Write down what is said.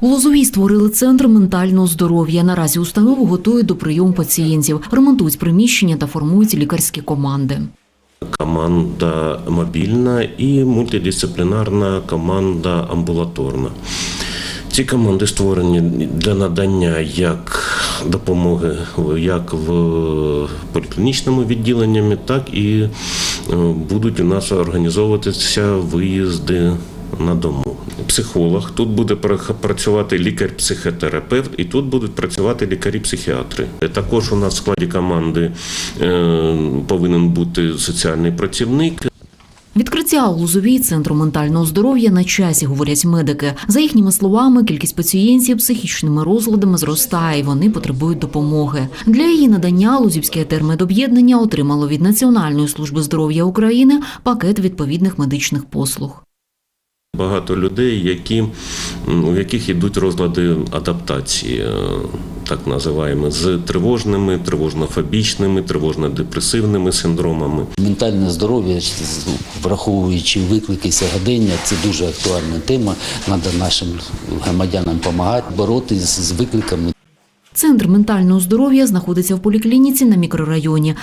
У Лозовій створили центр ментального здоров'я. Наразі установу готують до прийому пацієнтів, ремонтують приміщення та формують лікарські команди. Команда мобільна і мультидисциплінарна команда амбулаторна. Ці команди створені для надання як допомоги як в поліклінічному відділенні, так і е, будуть у нас організовуватися виїзди на дому. Психолог, тут буде працювати лікар-психотерапевт, і тут будуть працювати лікарі-психіатри. Також у нас в складі команди е, повинен бути соціальний працівник. Відкриття у Лозовій центру ментального здоров'я на часі, говорять медики. За їхніми словами, кількість пацієнтів психічними розладами зростає, і вони потребують допомоги. Для її надання Лузівське термедоб'єднання отримало від Національної служби здоров'я України пакет відповідних медичних послуг. Багато людей, які, у яких йдуть розлади адаптації, е, так називаємо, з тривожними, тривожно-фобічними, тривожно-депресивними синдромами. Ментальне здоров'я, враховуючи виклики сьогодення, це дуже актуальна тема. Треба нашим громадянам допомагати боротися з викликами. Центр ментального здоров'я знаходиться в поліклініці на мікрорайоні.